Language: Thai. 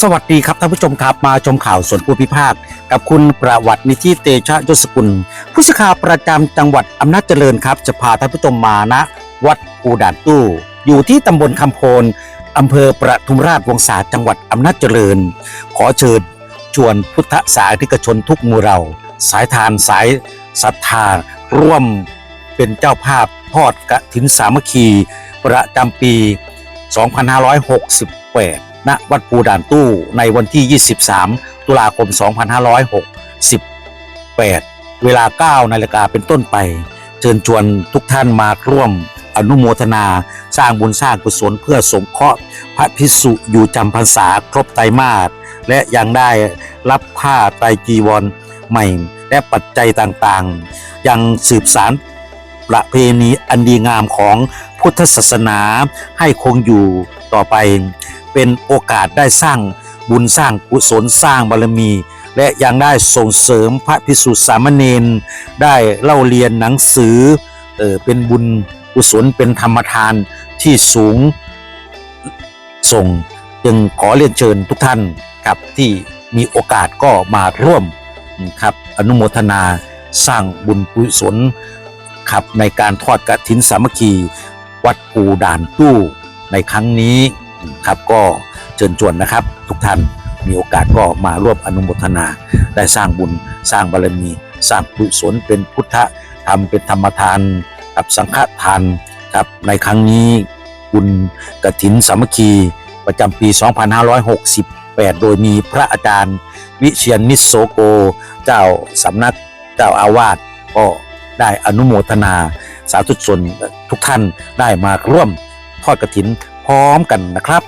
สวัสดีครับท่านผู้ชมครับมาชมข่าวส่วนผู้พิพากษ์กับคุณประวัตินิธิเตชะยศกุล ผู้สื่อข่าวประจำจังหวัดอำนาจเจริญครับ จะพาท่านผู้ชมมาณวัดปูด่านตู้ อยู่ที่ตำบลคำโพนอำเภอประทุมราชวงศาจังหวัดอำนาจเจริญ ขอเชิญชวนพุทธสาธิกชนทุกหมู่เรา สายทานสายศรัทธาร่วมเป็นเจ้าภาพทอดกฐินสามัคคี ประจำปี 2568 ณวัดปูด่านตู้ในวันที่ 23 ตุลาคม 2568 เวลา 9 นาฬิกาเป็นต้นไป เชิญชวนทุกท่านมาร่วมอนุโมทนาสร้างบุญสร้างกุศลเพื่อสงเคราะห์พระพิสุอยู่จำพรรษาครบไตรมาสและยังได้รับผ้าไตรจีวรใหม่และปัจจัยต่างๆ ยังสืบสารประเพณีอันดีงามของพุทธศาสนาให้คงอยู่ต่อไป เป็นโอกาสได้สร้างบุญสร้างกุศลสร้างบารมี และยังได้ส่งเสริมพระพิสุสามเณรได้เล่าเรียนหนังสือเออเป็นบุญกุศลเป็นธรรมทานที่สูงส่ง จึงขอเรียนเชิญทุกท่านครับที่มีโอกาสก็มาร่วมครับอนุโมทนาสร้างบุญกุศลครับในการทอดกฐินสามัคคี วัดปูด่านตู้ในครั้งนี้ ครับก็เชิญชวนนะครับ ทุกท่านมีโอกาสก็มาร่วมอนุโมทนา ได้สร้างบุญสร้างบารมี สร้างกุศลเป็นพุทธธรรมเป็นธรรมทานกับสังฆทานครับในครั้งนี้บุญกฐินสามัคคีประจำปี 2568 โดยมีพระอาจารย์ วิเชียนนิสโสโก เจ้าสำนักเจ้าอาวาสก็ได้อนุโมทนา สาธุชนทุกท่านได้มาร่วมทอดกระถิน ร้อมกันนะครับ